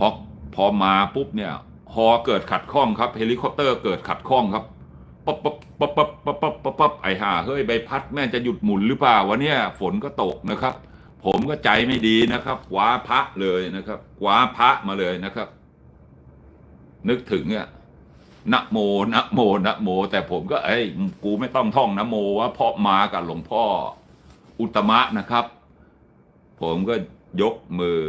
พอพอมาปุ๊บเนี่ยฮอเกิดขัดข้องครับเฮลิคอปเตอร์เกิดขัดข้องครับปั๊บปั๊บปั๊บปั๊บปั๊บปั๊บปั๊บปั๊บไอ้ห่าเฮ้ยใบพัดแม่จะหยุดหมุนหรือเปล่าวะเนี่ยฝนก็ตกนะครับ ผมก็ใจไม่ดีนะครับคว้าพระเลยนะครับคว้าพระมาเลยนะครับ นึกถึงอะนะโมนะโมนะโม แต่ผมก็เอ้ยกูไม่ต้องท่องนะโมว่าเพราะมากับหลวงพ่ออุตมะนะครับ ผมก็ยกมือ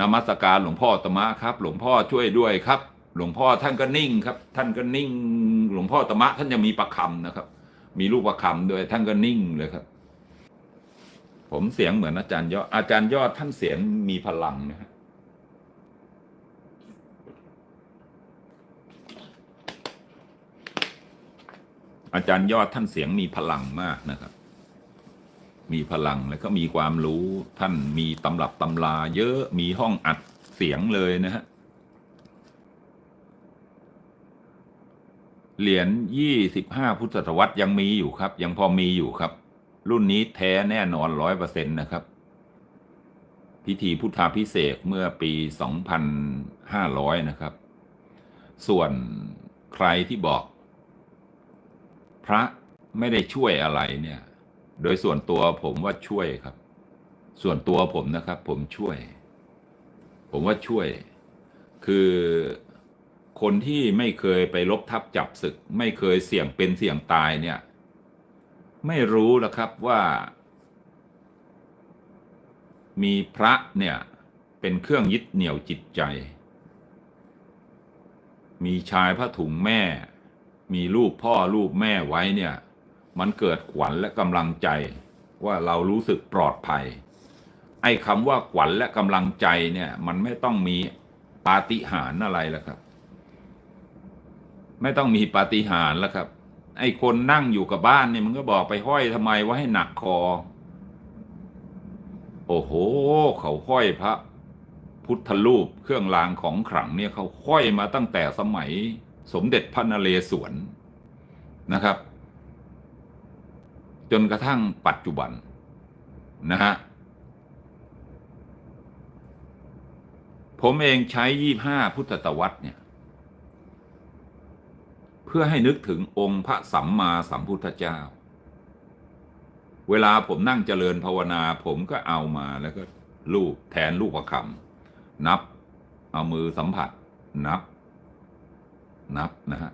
นมัสการหลวงพ่อตมะครับ หลวงพ่อช่วยด้วยครับ หลวงพ่อท่านก็นิ่งครับ ท่านก็นิ่ง หลวงพ่อตมะ ท่านยังมีประคำนะครับ มีลูกประคำด้วยท่านก็นิ่งเลยครับ ผมเสียงเหมือนอาจารย์ยอดอาจารย์ยอดท่านเสียงมีพลังนะฮะอาจารย์ยอดท่านเสียงมีพลังมากนะครับ มีพลังแล้วก็มีความรู้ท่านมีตำรับตำราเยอะมีห้องอัดเสียงเลยนะฮะเหรียญยี่สิบห้าพุทธศตวรรษยังมีอยู่ครับ ยังพอมีอยู่ครับ รุ่นนี้แท้แน่นอนร้อยเปอร์เซ็นต์นะครับ พิธีพุทธาพิเศษเมื่อปีสองพันห้าร้อยนะครับ ส่วนใครที่บอก พระไม่ได้ช่วยอะไรเนี่ย โดยส่วนตัวผมว่าช่วยครับ ส่วนตัวผมนะครับ ผมช่วย ผมว่าช่วย คือคนที่ไม่เคยไปลบทับจับศึก ไม่เคยเสี่ยงเป็นเสี่ยงตายเนี่ย ไม่รู้แล้วครับว่า มีพระเนี่ย เป็นเครื่องยึดเหนี่ยวจิตใจ มีชายผ้าถุงแม่ มีรูปพ่อรูปแม่ไว้เนี่ย มันเกิดขวัญและกำลังใจว่าเรารู้สึกปลอดภัย ไอ้คำว่าขวัญและกำลังใจเนี่ยมันไม่ต้องมีปาฏิหาริย์อะไรแล้วครับ ไม่ต้องมีปาฏิหาริย์แล้วครับ ไอ้คนนั่งอยู่กับบ้านเนี่ยมันก็บอกไปห้อยทำไมว่าให้หนักคอ โอ้โห เขาห้อยพระ พุทธรูปเครื่องรางของขลังเนี่ยเขาห้อยมาตั้งแต่สมัยสมเด็จพระนเรศวรนะครับ จนกระทั่งปัจจุบันนะฮะผมเองใช้ยี่ห้าพุทธตวรรษเนี่ย เพื่อให้นึกถึงองค์พระสัมมาสัมพุทธเจ้า เวลาผมนั่งเจริญภาวนา ผมก็เอามาแล้วก็ลูบแทนลูกประคำนับ เอามือสัมผัส นับ นับนะฮะ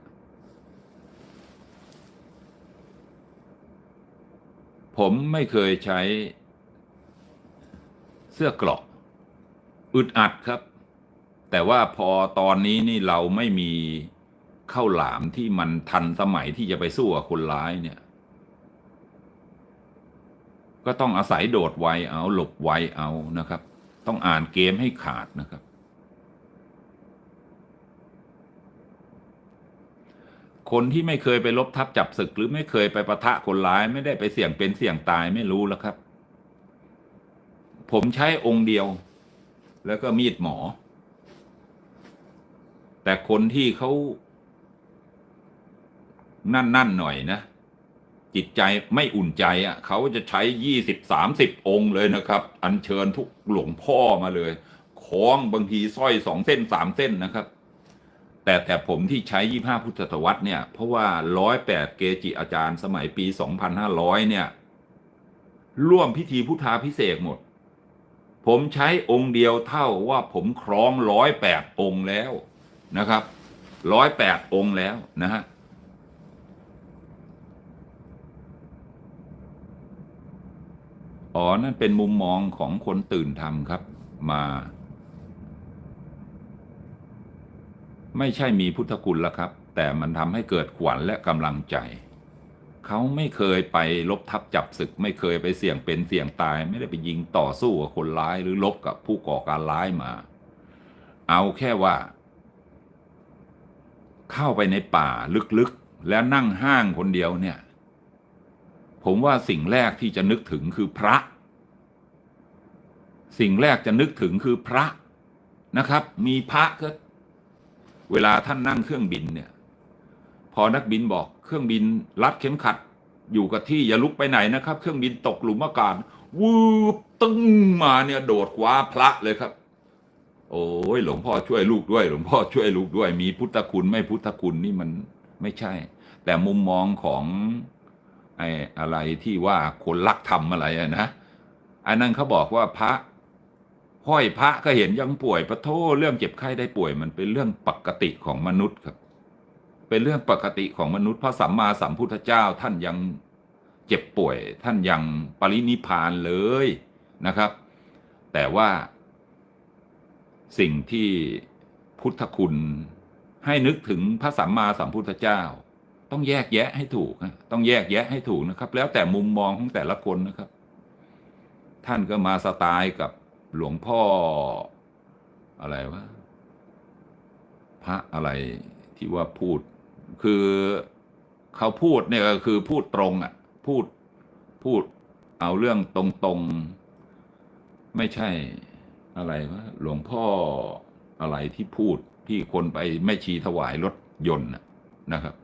ผมไม่เคยใช้เสื้อเกราะอึดอัดครับ แต่ว่าพอตอนนี้นี่เราไม่มีข้าวหลามที่มันทันสมัยที่จะไปสู้กับคนร้ายเนี่ย ก็ต้องอาศัยโดดไวเอาหลบไวเอานะครับ ต้องอ่านเกมให้ขาดนะครับ คนที่ไม่เคยไปลบทับจับศึกหรือไม่เคยไปประทะคนร้ายไม่ได้ไปเสี่ยงเป็นเสี่ยงตายไม่รู้แล้วครับ ผมใช้องค์เดียว แล้วก็มีดหมอ แต่คนที่เขานั่นนั่นหน่อยนะ จิตใจไม่อุ่นใจอะเขาจะใช้ยี่สิบสามสิบองค์เลยนะครับ อัญเชิญทุกหลวงพ่อมาเลยคล้องบางทีสร้อยสองเส้นสามเส้นนะครับ แต่แต่ผมที่ใช้ยี่ห้าพุทธศตวรรษเนี่ย เพราะว่าร้อยแปดเกจิอาจารย์สมัยปีสองพันห้าร้อยเนี่ย ร่วมพิธีพุทธาพิเศษหมด ผมใช้องค์เดียวเท่าว่าผมคล้องร้อยแปดองค์แล้วนะครับร้อยแปดองค์แล้วนะฮะอ๋อ นั่นเป็นมุมมองของคนตื่นทำครับ มา ไม่ใช่มีพุทธคุณแล้วครับ แต่มันทำให้เกิดขวัญและกำลังใจ เขาไม่เคยไปลบทับจับศึก ไม่เคยไปเสี่ยงเป็นเสี่ยงตาย ไม่ได้ไปยิงต่อสู้กับคนร้ายหรือลบกับผู้ก่อการร้ายมา เอาแค่ว่า เข้าไปในป่าลึกๆ แล้วนั่งห้างคนเดียวเนี่ย ผมว่าสิ่งแรกที่จะนึกถึงคือพระ สิ่งแรกจะนึกถึงคือพระนะครับ มีพระก็ เวลาท่านนั่งเครื่องบินเนี่ย พอนักบินบอกเครื่องบินรัดเข็มขัด อยู่กับที่อย่าลุกไปไหนนะครับ เครื่องบินตกหลุมอากาศวืบตึ้งมาเนี่ยโดดคว้าพระเลยครับ โอ้ยหลวงพ่อช่วยลูกด้วย หลวงพ่อช่วยลูกด้วย มีพุทธคุณไม่พุทธคุณนี่มันไม่ใช่ แต่มุมมองของไอ้อะไรที่ว่าคนรักธรรมอะไรนะอันนั้นเขาบอกว่าพระ ห้อยพระก็เห็นยังป่วยปะโทเรื่องเจ็บไข้ได้ป่วยมันเป็นเรื่องปกติของมนุษย์ครับ เป็นเรื่องปกติของมนุษย์พระสัมมาสัมพุทธเจ้าท่านยังเจ็บป่วย ท่านยังปรินิพานเลยนะครับ แต่ว่า สิ่งที่พุทธคุณให้นึกถึงพระสัมมาสัมพุทธเจ้า ต้องแยกแยะให้ถูกนะต้องแยกแยะให้ถูกนะครับ แล้วแต่มุมมองของแต่ละคนนะครับ ท่านก็มาสไตล์กับ หลวงพ่ออะไรวะพระอะไรที่ว่าพูด คือเขาพูดเนี่ยก็คือพูดตรงอะ พูดพูดเอาเรื่องตรงๆ ไม่ใช่อะไรวะหลวงพ่ออะไรที่พูดที่คนไปไม่ชีถวายรถยนต์น่ะนะครับ เอ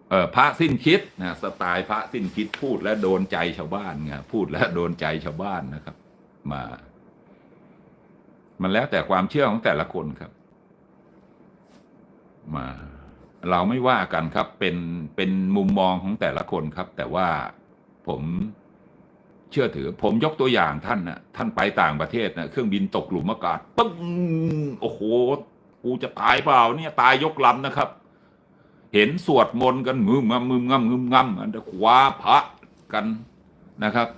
อ พระสิ้นคิดนะสไตล์พระสิ้นคิดพูดแล้วโดนใจชาวบ้านไงพูดแล้วโดนใจชาวบ้านนะครับ มา มันแล้วแต่ความเชื่อของแต่ละคนครับ มา เราไม่ว่ากันครับ เป็นเป็นมุมมองของแต่ละคนครับ แต่ว่าผมเชื่อถือ ผมยกตัวอย่างท่านนะท่านไปต่างประเทศนะเครื่องบินตกหลุมอากาศปึ้งโอ้โหกูจะตายเปล่าเนี่ย ตายยกลำนะครับ เห็นสวดมนต์กันมึมงำมึมงำมึมงำอันเดคว้าพระกันนะครับ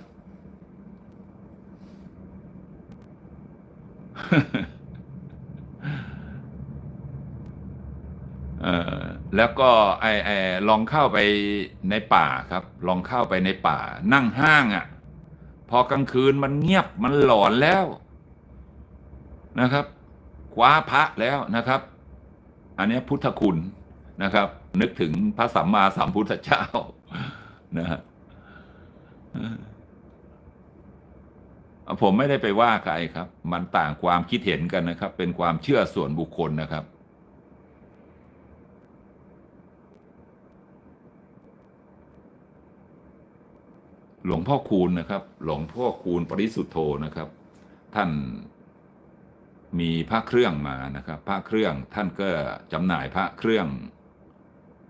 เออแล้วก็ไอไอลองเข้าไปในป่าครับ ลองเข้าไปในป่า นั่งห้างอะ่ะ พอกลางคืนมันเงียบมันหลอนแล้วนะครับคว้าพระแล้วนะครับ อันนี้พุทธคุณนะครับ นึกถึงพระสัมมาสัมพุทธเจ้านะฮะผมไม่ได้ไปว่าใครครับ มันต่างความคิดเห็นกันนะครับ เป็นความเชื่อส่วนบุคคลนะครับ หลวงพ่อคูณนะครับ หลวงพ่อคูณปริสุทธโธนะครับ ท่านมีพระเครื่องมานะครับ พระเครื่องท่านก็จำหน่ายพระเครื่อง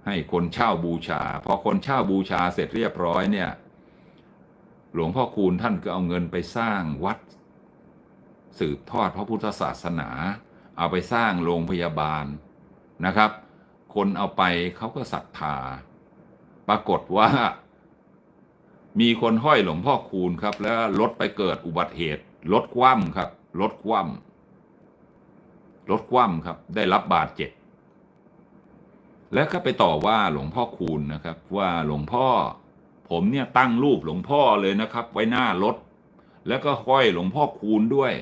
ให้คนเช่าบูชา พอคนเช่าบูชาเสร็จเรียบร้อยเนี่ย หลวงพ่อคูณท่านก็เอาเงินไปสร้างวัด สืบทอดพระพุทธศาสนา เอาไปสร้างโรงพยาบาลนะครับ คนเอาไปเขาก็ศรัทธา ปรากฏว่า มีคนห้อยหลวงพ่อคูณครับ แล้วรถไปเกิดอุบัติเหตุรถคว่ำครับรถคว่ำรถคว่ำครับ ได้รับบาดเจ็บ แล้วก็ไปต่อว่าหลวงพ่อคูณนะครับ ว่าหลวงพ่อ ผมเนี่ยตั้งรูปหลวงพ่อเลยนะครับ ไว้หน้ารถ แล้วก็ห้อยหลวงพ่อคูณด้วย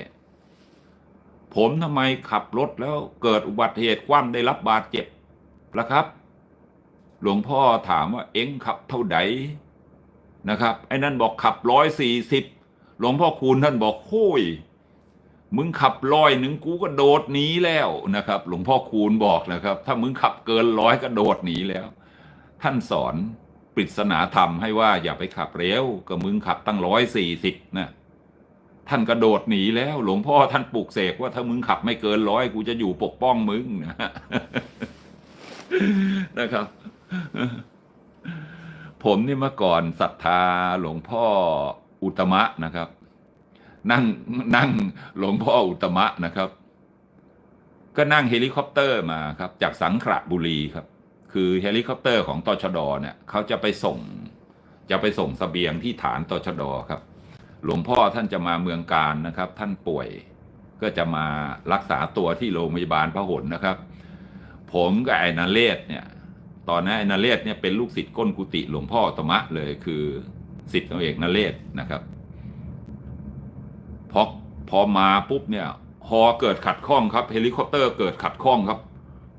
ผมทำไมขับรถแล้วเกิดอุบัติเหตุคว่ำได้รับบาดเจ็บล่ะครับ หลวงพ่อถามว่าเอ็งขับเท่าใดนะครับไอ้นั่นบอกขับร้อยสี่สิบหลวงพ่อคูณท่านบอกโค้ย มึงขับร้อยหนึ่งกูก็โดดหนีแล้วนะครับ หลวงพ่อคูณบอกนะครับ ถ้ามึงขับเกินร้อยก็โดดหนีแล้ว ท่านสอนปริศนาธรรมให้ว่าอย่าไปขับเร็วก็มึงขับตั้งร้อยสี่สิบนะท่านกระโดดหนีแล้ว หลวงพ่อท่านปลุกเสกว่าถ้ามึงขับไม่เกินร้อยกูจะอยู่ปกป้องมึงนะนะครับ ผมนี่เมื่อก่อนศรัทธาหลวงพ่ออุตตมะนะครับ นั่งนั่งหลวงพ่ออุตมะนะครับ ก็นั่งเฮลิคอปเตอร์มาครับ จากสังขละบุรีครับ คือเฮลิคอปเตอร์ของตชดเนี่ยเขาจะไปส่ง จะไปส่งสเสบียงที่ฐานตชดครับ หลวงพ่อท่านจะมาเมืองการนะครับ ท่านป่วย ก็จะมารักษาตัวที่โรงพยาบาลพระหลนะครับ ผมกับไอ้นาเลศเนี่ย ตอนนั้นไอ้นาเลศเนี่ยเป็นลูกศิษย์ก้นกุฏิหลวงพ่อตมะเลยคือศิษย์ของเอกนาเลศนะครับ อพอมาปุ๊บเนี่ยฮอเกิดขัดข้องครับเฮลิคอปเตอร์เกิดขัดข้องครับ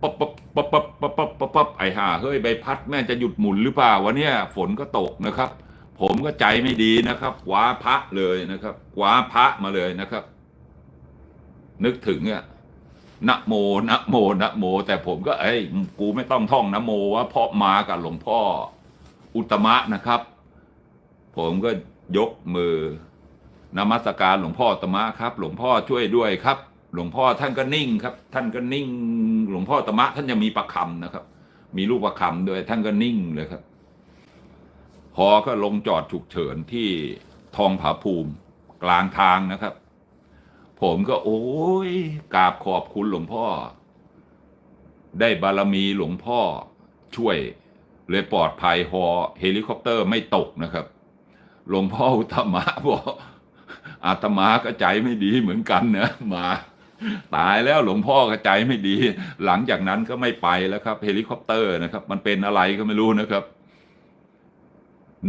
ปั๊บปั๊บปั๊บปั๊บปั๊บปั๊บปั๊บปั๊บไอ้ห่าเฮ้ยใบพัดแม่จะหยุดหมุนหรือเปล่าวะเนี่ยฝนก็ตกนะครับ ผมก็ใจไม่ดีนะครับคว้าพระเลยนะครับคว้าพระมาเลยนะครับ นึกถึงเนี่ยนะโมนะโมนะโม แต่ผมก็เอ้ยกูไม่ต้องท่องนะโมว่าพราะมากับหลวงพ่ออุตมะนะครับ ผมก็ยกมือ นมัสการหลวงพ่อตมะครับ หลวงพ่อช่วยด้วยครับ หลวงพ่อท่านก็นิ่งครับ ท่านก็นิ่ง หลวงพ่อตมะ ท่านยังมีประคำนะครับ มีลูกประคำด้วยท่านก็นิ่งเลยครับพอก็ลงจอดฉุกเฉินที่ทองผาภูมิกลางทางนะครับ ผมก็โอ้ยกราบขอบคุณหลวงพ่อ ได้บารมีหลวงพ่อช่วยเลยปลอดภัยฮอเฮลิคอปเตอร์ไม่ตกนะครับ หลวงพ่ออุตมะบอก อาตมาก็ใจไม่ดีเหมือนกันนะมาตายแล้วหลวงพ่อก็ใจไม่ดี หลังจากนั้นก็ไม่ไปแล้วครับ เฮลิคอปเตอร์นะครับ มันเป็นอะไรก็ไม่รู้นะครับ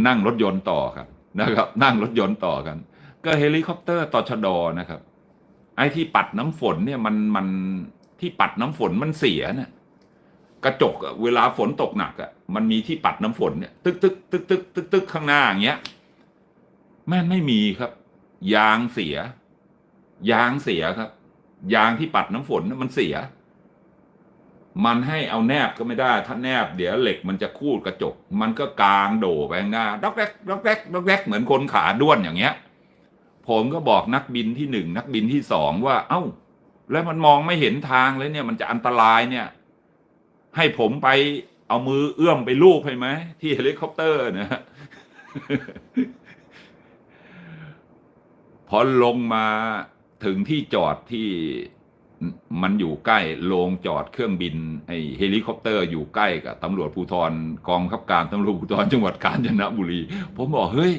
นั่งรถยนต์ต่อครับนะครับ นั่งรถยนต์ต่อกัน ก็เฮลิคอปเตอร์ต่อชะดอนะครับ ไอ้ที่ปัดน้ำฝนเนี่ยมันมันที่ปัดน้ำฝนมันเสียเนี่ยกระจกเวลาฝนตกหนักอะมันมีที่ปัดน้ำฝนเนี่ยตึกตึกตึกตึกตึกตึกข้างหน้าอย่างเงี้ยแม่ไม่มีครับ ยางเสีย ยางเสียครับ ยางที่ปัดน้ำฝนน่ะมันเสีย มันให้เอาแนบก็ไม่ได้ ถ้าแนบเดี๋ยวเหล็กมันจะคูดกระจก มันก็กางโดไปข้างหน้าดอกแรกดอกแรกดอกแรกเหมือนคนขาด้วนอย่างเงี้ย ผมก็บอกนักบินที่หนึ่งนักบินที่สองว่า เอ้า แล้วมันมองไม่เห็นทางเลยเนี่ย มันจะอันตรายเนี่ย ให้ผมไปเอามือเอื้อมไปลูบให้ไหมที่เฮลิคอปเตอร์นะ พอลงมาถึงที่จอดที่มันอยู่ใกล้โรงจอดเครื่องบินไอเฮลิคอปเตอร์อยู่ใกล้กับตำรวจภูธรกองขับการตำรวจภูธรจังหวัดกาญจนบุรี ผมบอกเฮ้ย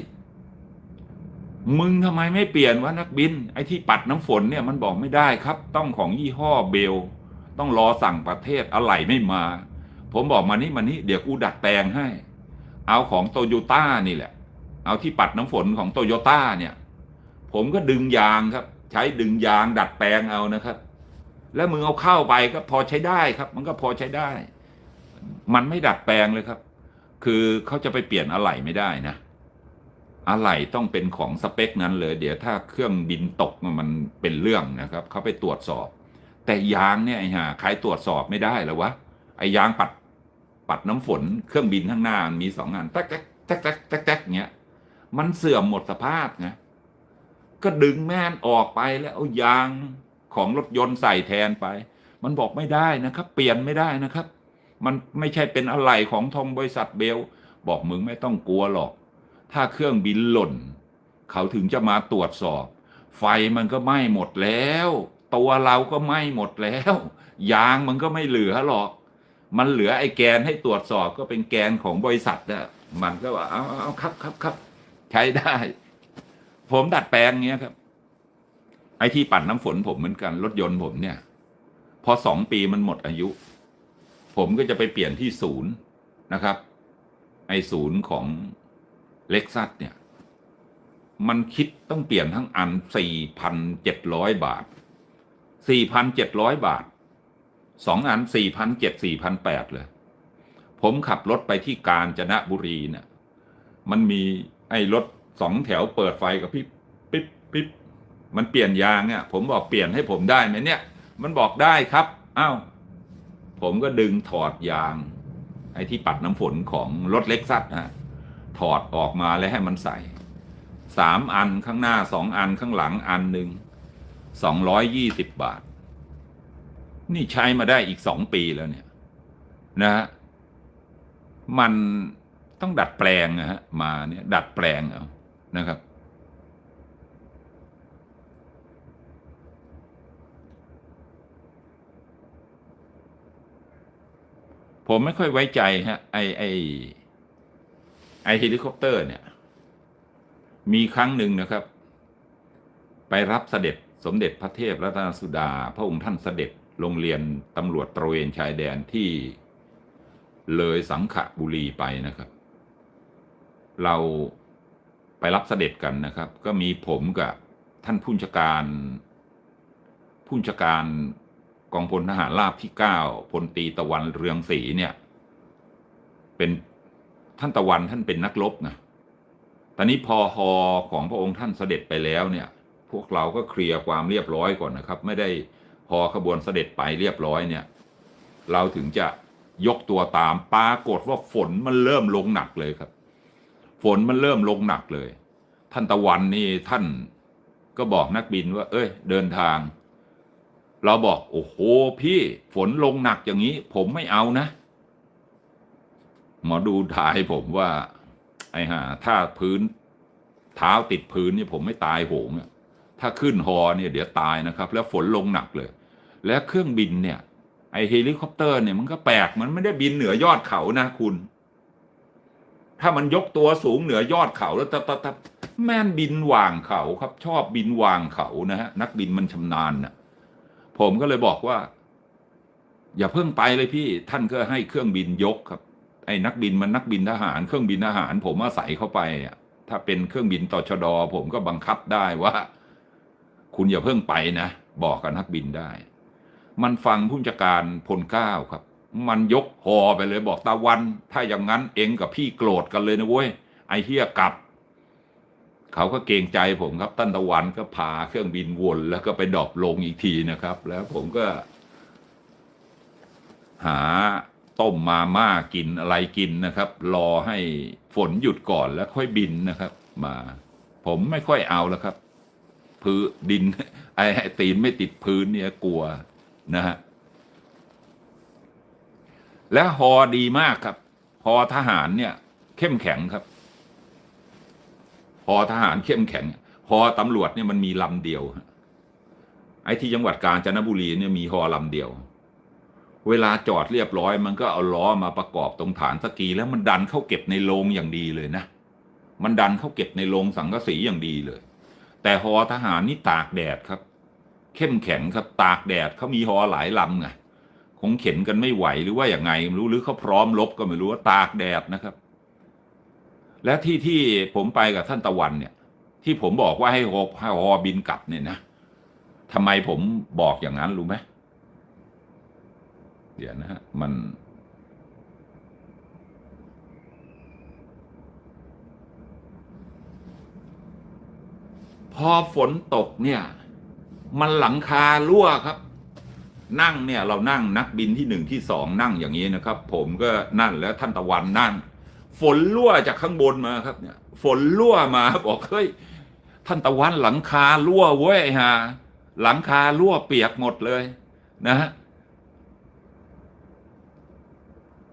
มึงทำไมไม่เปลี่ยนวะนักบิน ไอ้ที่ปัดน้ำฝนเนี่ยมันบอกไม่ได้ครับ ต้องของยี่ห้อเบล ต้องรอสั่งประเทศอะไรไม่มา ผมบอกมานี่มานี่เดี๋ยวกูดัดแปลงให้ เอาของโตโยต้านี่แหละ เอาที่ปัดน้ำฝนของโตโยต้าเนี่ย ผมก็ดึงยางครับ ใช้ดึงยางดัดแปลงเอานะครับ แล้วมึงเอาเข้าไปก็พอใช้ได้ครับ มันก็พอใช้ได้ มันไม่ดัดแปลงเลยครับ คือเขาจะไปเปลี่ยนอะไหล่ไม่ได้นะอะไหล่ต้องเป็นของสเปคนั้นเลย เดี๋ยวถ้าเครื่องบินตกมันเป็นเรื่องนะครับเขาไปตรวจสอบ แต่ยางเนี่ยไอ้ห่าใครตรวจสอบไม่ได้หรอวะไอ้ยางปัดปัดน้ำฝนเครื่องบินข้างหน้ามันมีสองอันแต๊กแต๊กแต๊กแต๊กแต๊กเงี้ยมันเสื่อมหมดสภาพไง ก็ดึงแม่นออกไปแล้วเอายางของรถยนต์ใส่แทนไป มันบอกไม่ได้นะครับ เปลี่ยนไม่ได้นะครับ มันไม่ใช่เป็นอะไรของทองบริษัทเบล บอกมึงไม่ต้องกลัวหรอก ถ้าเครื่องบินหล่น เขาถึงจะมาตรวจสอบ ไฟมันก็ไหม้หมดแล้ว ตัวเราก็ไหม้หมดแล้ว ยางมันก็ไม่เหลือหรอก มันเหลือไอ้แกนให้ตรวจสอบก็เป็นแกนของบริษัทนะมันก็ว่าเอาเอาครับครับครับใช้ได้ ผมดัดแปลงเงี้ยครับ ไอ้ที่ปั่นน้ำฝนผมเหมือนกันรถยนต์ผมเนี่ย พอสองปีมันหมดอายุ ผมก็จะไปเปลี่ยนที่ศูนย์นะครับ ไอ้ศูนย์ของเล็กซัสเนี่ย มันคิดต้องเปลี่ยนทั้งอันสี่พันเจ็ดร้อยบาทสี่พันเจ็ดร้อยบาทสองอันสี่พันเจ็ดสี่พันแปดเลย ผมขับรถไปที่กาญจนบุรีเนี่ยมันมีไอ้รถ สองแถวเปิดไฟกับพี่ปิ๊บปิ๊บมันเปลี่ยนยางเนี่ย ผมบอกเปลี่ยนให้ผมได้ไหมเนี่ย มันบอกได้ครับอ้าวผมก็ดึงถอดยาง ไอ้ที่ปัดน้ำฝนของรถเล็กซัสนะถอดออกมาแล้วให้มันใส่สามอันข้างหน้าสองอันข้างหลังอันหนึ่งสองร้อยยี่สิบบาท นี่ใช้มาได้อีกสองปีแล้วเนี่ย นะฮะมันต้องดัดแปลงนะฮะมาเนี่ยดัดแปลงเอา นะครับ ผมไม่ค่อยไว้ใจฮะไอไอไอเฮลิคอปเตอร์เนี่ย มีครั้งหนึ่งนะครับ ไปรับเสด็จสมเด็จพระเทพรัตนสุดา พระองค์ท่านเสด็จโรงเรียนตำรวจตระเวนชายแดนที่เลยสังขบุรีไปนะครับ เรา ไปรับเสด็จกันนะครับ ก็มีผมกับท่านผู้จัดการผู้จัดการกองพลทหารราบที่เก้าพลตีตะวันเรืองศรีเนี่ย เป็นท่านตะวันท่านเป็นนักรบนะตอนนี้พอฮอของพระองค์ท่านเสด็จไปแล้วเนี่ย พวกเราก็เคลียร์ความเรียบร้อยก่อนนะครับ ไม่ได้ฮอขบวนเสด็จไปเรียบร้อยเนี่ย เราถึงจะยกตัวตามปรากฏว่าฝนมันเริ่มลงหนักเลยครับ ฝนมันเริ่มลงหนักเลย ท่านตะวันนี่ท่านก็บอกนักบินว่า เอ้ย เดินทาง เราบอกโอ้โหพี่ฝนลงหนักอย่างนี้ ผมไม่เอานะหมอดูทายผมว่า ไอ้ห่าถ้าพื้นเท้าติดพื้นนี่ผมไม่ตายโหงอะถ้าขึ้นฮอเนี่ยเดี๋ยวตายนะครับ แล้วฝนลงหนักเลย และเครื่องบินเนี่ย ไอเฮลิคอปเตอร์เนี่ยมันก็แปลกมันไม่ได้บินเหนือยอดเขานะคุณ ถ้ามันยกตัวสูงเหนือยอดเขาแล้วตะตะตะแม่นบินวางเขาครับ ชอบบินวางเขานะฮะนักบินมันชำนาญนะผมก็เลยบอกว่า อย่าเพิ่งไปเลยพี่ ท่านก็ให้เครื่องบินยกครับ ไอ้นักบินมันนักบินทหาร เครื่องบินทหาร ผมอาศัยเข้าไปอะถ้าเป็นเครื่องบินต่อชดผมก็บังคับได้ว่า คุณอย่าเพิ่งไปนะ บอกกับนักบินได้ มันฟังผู้จัดการพลเก้าครับ มันยกหอไปเลยบอกตาวัน ถ้าอย่างนั้นเองกับพี่โกรธกันเลยนะเว้ยไอเฮียกลับ เขาก็เกรงใจผมครับตั้นตะวันก็พาเครื่องบินวนแล้วก็ไปดรอปลงอีกทีนะครับ แล้วผมก็ หาต้มมาม่ากินอะไรกินนะครับ รอให้ฝนหยุดก่อนแล้วค่อยบินนะครับ มา ผมไม่ค่อยเอาแล้วครับ พื้นดิน ไอ้ไอ้ตีนไม่ติดพื้นเนี่ยกลัวนะฮะ และฮอดีมากครับฮอทหารเนี่ยเข้มแข็งครับฮอทหารเข้มแข็งฮอตำรวจเนี่ยมันมีลำเดียว ไอ้ที่จังหวัดกาญจนบุรีเนี่ยมีฮอลำเดียว เวลาจอดเรียบร้อย มันก็เอาล้อมาประกอบตรงฐานสกี แล้วมันดันเข้าเก็บในโรงอย่างดีเลยนะ มันดันเข้าเก็บในโรงสังกะสีอย่างดีเลย แต่ฮอทหารนี่ตากแดดครับ เข้มแข็งครับตากแดดเขามีฮอหลายลำไง คงเข็นกันไม่ไหวหรือว่าอย่างไงไม่รู้หรือเขาพร้อมลบก็ไม่รู้ว่าตากแดดนะครับ และที่ที่ผมไปกับท่านตะวันเนี่ย ที่ผมบอกว่าให้ฮอให้ฮอบินกลับเนี่ยนะทำไมผมบอกอย่างนั้นรู้ไหมเดี๋ยวนะฮะมันพอฝนตกเนี่ย มันหลังคารั่วครับ นั่งเนี่ยเรานั่งนักบินที่หนึ่งที่สองนั่งอย่างนี้นะครับ ผมก็นั่นแล้วท่านตะวันนั่ง ฝนรั่วจากข้างบนมาครับเนี่ย ฝนรั่วมาบอกเฮ้ยท่านตะวันหลังคารั่วเว้ยฮะหลังคารั่วเปียกหมดเลยนะฮะ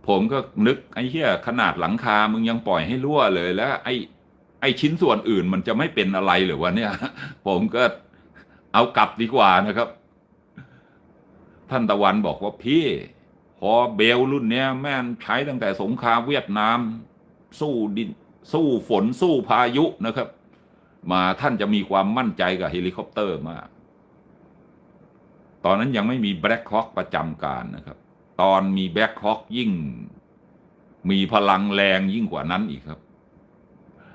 ผมก็นึกไอ้เหี้ยขนาดหลังคามึงยังปล่อยให้รั่วเลยแล้ว ไอ้ไอ้ชิ้นส่วนอื่นมันจะไม่เป็นอะไรหรือวะเนี่ย ผมก็เอากลับดีกว่านะครับ ท่านตะวันบอกว่าพี่ พอเบลรุ่นเนี้ยแม่นใช้ตั้งแต่สงครามเวียดนาม สู้ดินสู้ฝนสู้พายุนะครับ มาท่านจะมีความมั่นใจกับเฮลิคอปเตอร์มาก ตอนนั้นยังไม่มีแบล็คฮอ k ประจำการนะครับ ตอนมีแบล็คฮอ k ยิ่ง มีพลังแรงยิ่งกว่านั้นอีกครับ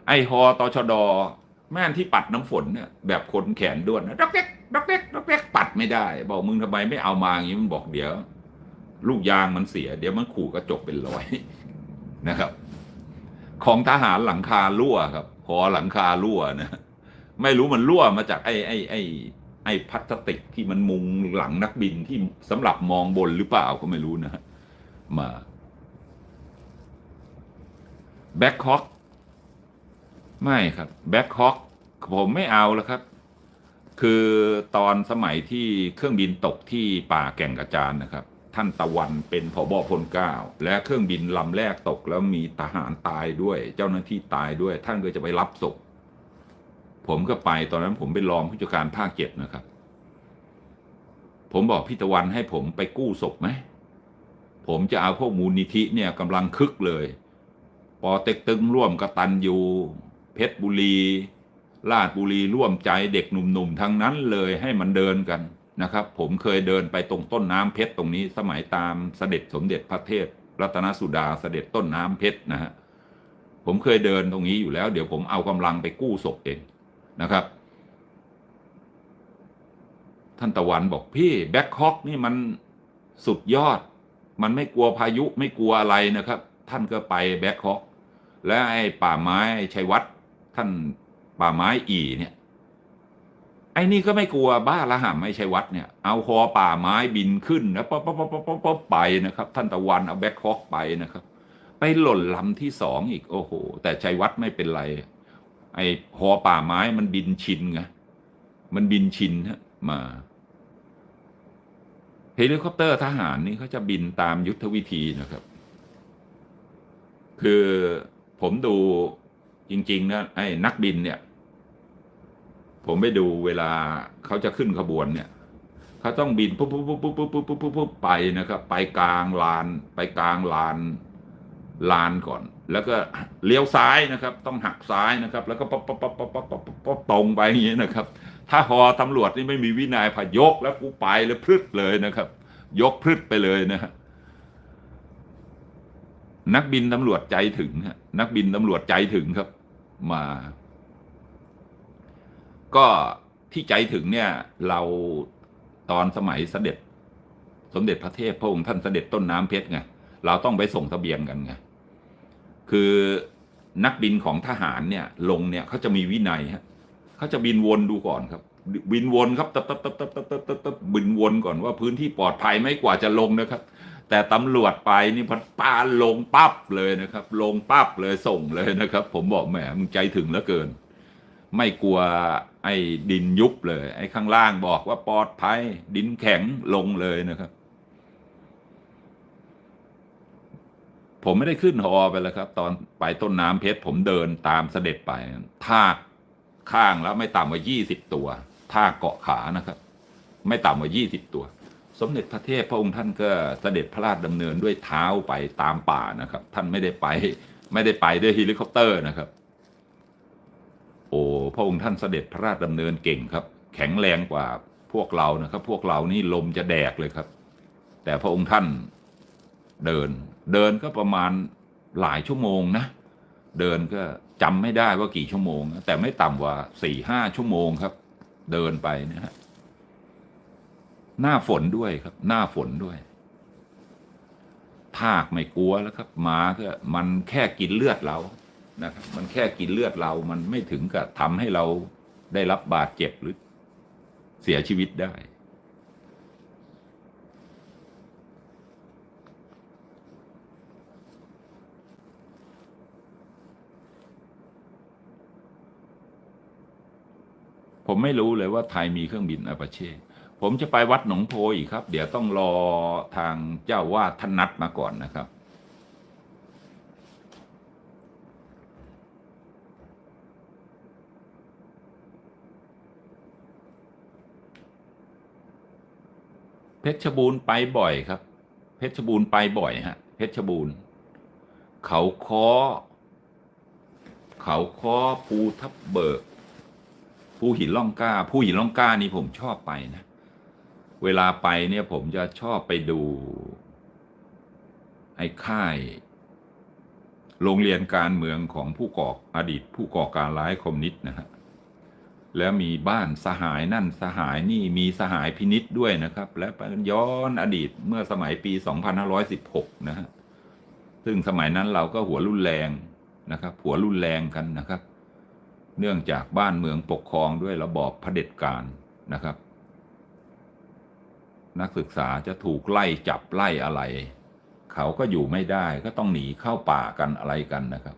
ไอฮอตชดอแม่นที่ปัดน้ำฝนเนี่ยแบบขนแขนด้วนนะดอกเด็ก ดอกเด็กดอกเด็กปัดไม่ได้ บอกมึงทำไมไม่เอามาอย่างนี้มันบอกเดี๋ยว ลูกยางมันเสีย เดี๋ยวมันขู่กระจกเป็นรอยนะครับ ของทหารหลังคารั่วครับหอหลังคารั่วนะไม่รู้มันรั่วมาจากไอ้ไอ้ไอ้ไอ้พลาสติกที่มันมุงหลังนักบินที่สำหรับมองบนหรือเปล่าก็ไม่รู้นะฮะมาแบ็คฮอ k ไม่ครับแบ็คฮอ k ผมไม่เอาแล้วครับ คือตอนสมัยที่เครื่องบินตกที่ป่าแก่งกระจานนะครับ ท่านตะวันเป็นผบพลเก้าและเครื่องบินลำแรกตกแล้วมีทหารตายด้วย เจ้าหน้าที่ตายด้วย ท่านก็จะไปรับศพผมก็ไปตอนนั้นผมเป็นรองผู้จัดการภาคเจ็ดนะครับ ผมบอกพี่ตะวันให้ผมไปกู้ศพไหมผมจะเอาพวกมูลนิธิเนี่ยกำลังคึกเลย ปอเต็กตึงร่วมกตันยูเพชรบุรี ลาดบุรีร่วมใจเด็กหนุ่มๆทั้งนั้นเลยให้มันเดินกันนะครับ ผมเคยเดินไปตรงต้นน้ำเพชรตรงนี้สมัยตามเสด็จสมเด็จพระเทพรัตนสุดาเสด็จต้นน้ำเพชรนะฮะผมเคยเดินตรงนี้อยู่แล้ว เดี๋ยวผมเอากำลังไปกู้ศพเองนะครับ ท่านตะวันบอกพี่แบ็คฮอ k นี่มันสุดยอด มันไม่กลัวพายุไม่กลัวอะไรนะครับ ท่านก็ไปแบ็คฮอ k และไอ้ป่าไม้ชัยวัฒน์ท่าน ป่าไม้อีเนี่ยไอ้นี่ก็ไม่กลัวบ้าละห่ำไม่ใชัยวัฒน์เนี่ย เอาคอป่าไม้บินขึ้นแล้วป๊อปป๊อปป๊อปป๊อปไปนะครับ ท่านตะวันเอาแบ็คฮอ k ไปนะครับ ไปหล่นลำที่สองอีกโอ้โห แต่ชัยวัฒน์ไม่เป็นไร ไอ้หอป่าไม้มันบินชินไงมันบินชินฮะมาเฮลิคอปเตอร์ทหารนี่เขาจะบินตามยุทธวิธีนะครับ คือผมดูจริง ๆ นะไอ้นักบินเนี่ย ผมไปดูเวลาเขาจะขึ้นขบวนเนี่ยเขาต้องบินปุ๊บปุ๊บปุ๊บปุ๊บปุ๊บปุ๊บปุ๊บปุ๊บไปนะครับ ไปกลางลาน ไปกลางลานลานก่อน แล้วก็เลี้ยวซ้ายนะครับ ต้องหักซ้ายนะครับ แล้วก็ป๊อปป๊อปป๊อปป๊อปป๊อปป๊อปป๊อปตรงไปอย่างนี้นะครับ ถ้าหอตำรวจนี่ไม่มีวินัยพยกแล้วกูไปเลยพรึดเลยนะครับ ยกพรึดไปเลยนะฮะนักบินตำรวจใจถึงฮะนักบินตำรวจใจถึงครับ มา ก็ที่ใจถึงเนี่ยเราตอนสมัยเสด็จ สมเด็จพระเทพพระองค์ท่านเสด็จต้นน้ำเพชรไงเราต้องไปส่งเสบียงกันไงคือนักบินของทหารเนี่ยลงเนี่ยเขาจะมีวินัยฮะเขาจะบินวนดูก่อนครับ บินวนครับตับตับตับตับตับตับตับตับบินวนก่อนว่าพื้นที่ปลอดภัยไหม่กว่าจะลงนะครับ แต่ตำรวจไปนี่พัดปาลงปั๊บเลยนะครับ ลงปั๊บเลยส่งเลยนะครับ ผมบอกแหมมึงใจถึงเหลือเกิน ไม่กลัวไอ้ดินยุบเลย ไอ้ข้างล่างบอกว่าปลอดภัย ดินแข็งลงเลยนะครับ ผมไม่ได้ขึ้นหอไปแล้วครับ ตอนไปต้นน้ำเพชรผมเดินตามเสด็จไปทากข้างแล้วไม่ต่ำกว่ายี่สิบตัวทากเกาะขานะครับ ไม่ต่ำกว่ายี่สิบตัว สมเด็จพระเทพพระองค์ท่านก็เสด็จพระราชดำเนินด้วยเท้าไปตามป่านะครับ ท่านไม่ได้ไป ไม่ได้ไปด้วยเฮลิคอปเตอร์นะครับ โอ้พระองค์ท่านเสด็จพระราชดำเนินเก่งครับ แข็งแรงกว่าพวกเรานะครับ พวกเรานี่ลมจะแดกเลยครับ แต่พระองค์ท่านเดิน เดินก็ประมาณหลายชั่วโมงนะ เดินก็จำไม่ได้ว่ากี่ชั่วโมง แต่ไม่ต่ำกว่าสี่ห้าชั่วโมงครับ เดินไปนะฮะหน้าฝนด้วยครับ หน้าฝนด้วย ทากไม่กลัวแล้วครับหมาก็มันแค่กินเลือดเรา นะครับมันแค่กินเลือดเรามันไม่ถึงกับทำให้เราได้รับบาดเจ็บหรือเสียชีวิตได้ ผมไม่รู้เลยว่าไทยมีเครื่องบินอาปาเช่ ผมจะไปวัดหนองโพอีกครับ เดี๋ยวต้องรอทางเจ้าวาดท่านนัดมาก่อนนะครับ เพชรบูรณ์ไปบ่อยครับ เพชรบูรณ์ไปบ่อยฮะ เพชรบูรณ์เขาค้อ เขาค้อภูทับเบิกภูหินล่องกล้าภูหินล่องกล้านี่ผมชอบไปนะ เวลาไปเนี่ยผมจะชอบไปดู ไอ้ค่าย โรงเรียนการเมืองของผู้ก่ออดีตผู้ก่อการร้ายคอมมิวนิสต์นะฮะ แล้วมีบ้านสหายนั่นสหายนี่มีสหายพินิษด้วยนะครับ และย้อนอดีตเมื่อสมัยปี 2516 นะฮะซึ่งสมัยนั้นเราก็หัวรุนแรงนะครับ หัวรุนแรงกันนะครับ เนื่องจากบ้านเมืองปกครองด้วยระบอบเผด็จการนะครับ นักศึกษาจะถูกไล่จับไล่อะไร เขาก็อยู่ไม่ได้ก็ต้องหนีเข้าป่ากันอะไรกันนะครับ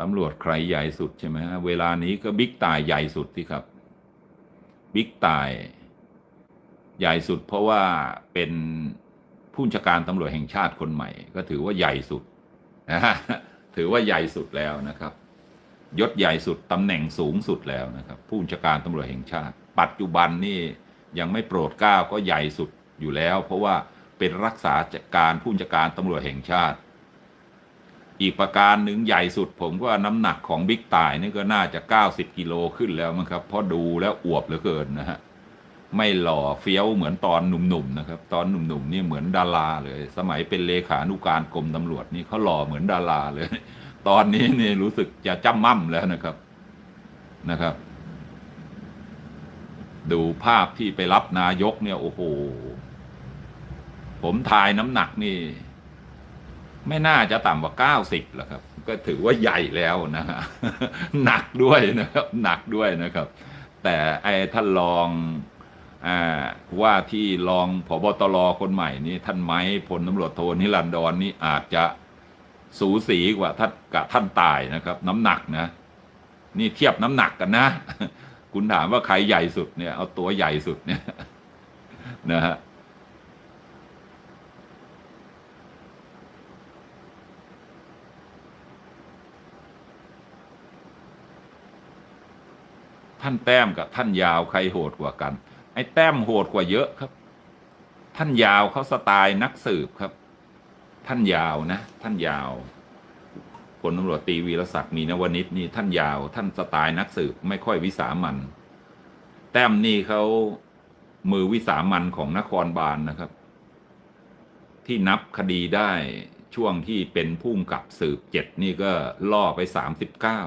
ตำรวจใครใหญ่สุดใช่ไหมฮะเวลานี้ก็บิ๊กตายใหญ่สุดที่ครับบิ๊กตายใหญ่สุด เพราะว่าเป็นผู้บัญชการตำรวจแห่งชาติคนใหม่ ก็ถือว่าใหญ่สุดนะฮะถือว่าใหญ่สุดแล้วนะครับ ยศใหญ่สุดตำแหน่งสูงสุดแล้วนะครับ ผู้บัญชการตำรวจแห่งชาติ ปัจจุบันนี่ยังไม่โปรดเกล้าก็ใหญ่สุดอยู่แล้ว เพราะว่าเป็นรักษาการผู้บัญชการตำรวจแห่งชาติ อีกประการหนึ่งใหญ่สุดผมว่าน้ำหนักของบิ๊กตายนี่ก็น่าจะ 90 กิโลขึ้นแล้วมั้งครับ เพราะดูแล้วอวบเหลือเกินนะฮะ ไม่หล่อเฟี้ยวเหมือนตอนหนุ่มๆนะครับ ตอนหนุ่มๆนี่เหมือนดาราเลย สมัยเป็นเลขานุการกรมตำรวจนี่เขาหล่อเหมือนดาราเลย ตอนนี้นี่รู้สึกจะจ้ำม่ำแล้วนะครับนะครับ ดูภาพที่ไปรับนายกเนี่ยโอ้โห ผมทายน้ำหนักนี่ ไม่น่าจะต่ำกว่าเก้าสิบหรอกครับ ก็ถือว่าใหญ่แล้วนะฮะหนักด้วยนะครับหนักด้วยนะครับ แต่ไอ้ท่านรองอว่าที่รองผบตรคนใหม่นี่ท่านไม้พลตำรวจโทนิรันดรนี่อาจจะสูสีกว่าท่านกับท่านตายนะครับ น้ำหนักนะ นี่เทียบน้ำหนักกันนะ คุณถามว่าใครใหญ่สุดเนี่ย เอาตัวใหญ่สุดเนี่ยนะฮะ ท่านแต้มกับท่านยาวใครโหดกว่ากัน ไอ้แต้มโหดกว่าเยอะครับ ท่านยาวเขาสไตล์นักสืบครับ ท่านยาวนะ ท่านยาวพลตำรวจตีวีรศักดิ์มีนวนิชนี่ท่านยาว ท่านสไตล์นักสืบไม่ค่อยวิสามัน แต้มนี่เขามือวิสามันของนครบาลนนะครับ ที่นับคดีได้ช่วงที่เป็นผู้กำกับสืบเจ็ดนี่ก็ล่อไปสามสิบเก้า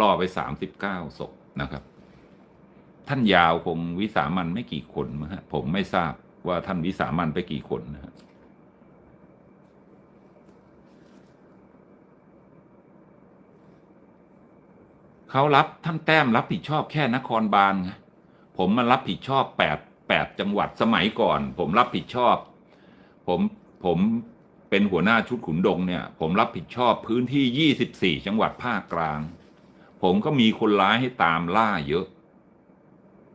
ล่อไปสามสิบเก้าศพนะครับ ท่านยาวคงวิสามันไม่กี่คนมั้งฮะผมไม่ทราบว่าท่านวิสามันไปกี่คนนะฮะเขารับท่านแต้มรับผิดชอบแค่นครบาลไงผมมารับผิดชอบแปดแปดจังหวัดสมัยก่อน ผมรับผิดชอบ ผมผมเป็นหัวหน้าชุดขุนดงเนี่ย ผมรับผิดชอบพื้นที่ยี่สิบสี่จังหวัดภาคกลาง ผมก็มีคนร้ายให้ตามล่าเยอะ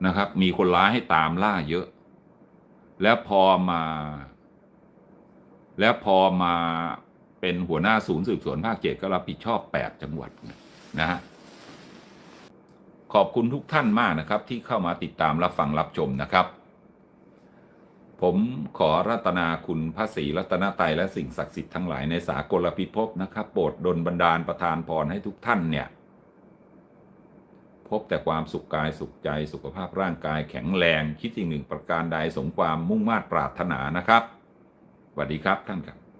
นะครับ มีคนร้ายให้ตามล่าเยอะ แล้วพอมา แล้วพอมาเป็นหัวหน้าศูนย์สืบสวนภาคเจ็ดก็รับผิดชอบแปดจังหวัดนะฮะขอบคุณทุกท่านมากนะครับ ที่เข้ามาติดตามรับฟังรับชมนะครับ ผมขอรัตนาคุณพระศรีรัตนตรัยและสิ่งศักดิ์สิทธิ์ทั้งหลายในสากลพิภพนะครับโปรดดลบันดาลประทานพรให้ทุกท่านเนี่ย พบแต่ความสุขกายสุขใจสุขภาพร่างกายแข็งแรงคิดสิ่งหนึ่งประการใดสมความมุ่งมา่ปรารถนานะครับสวัสดีครับท่านครับ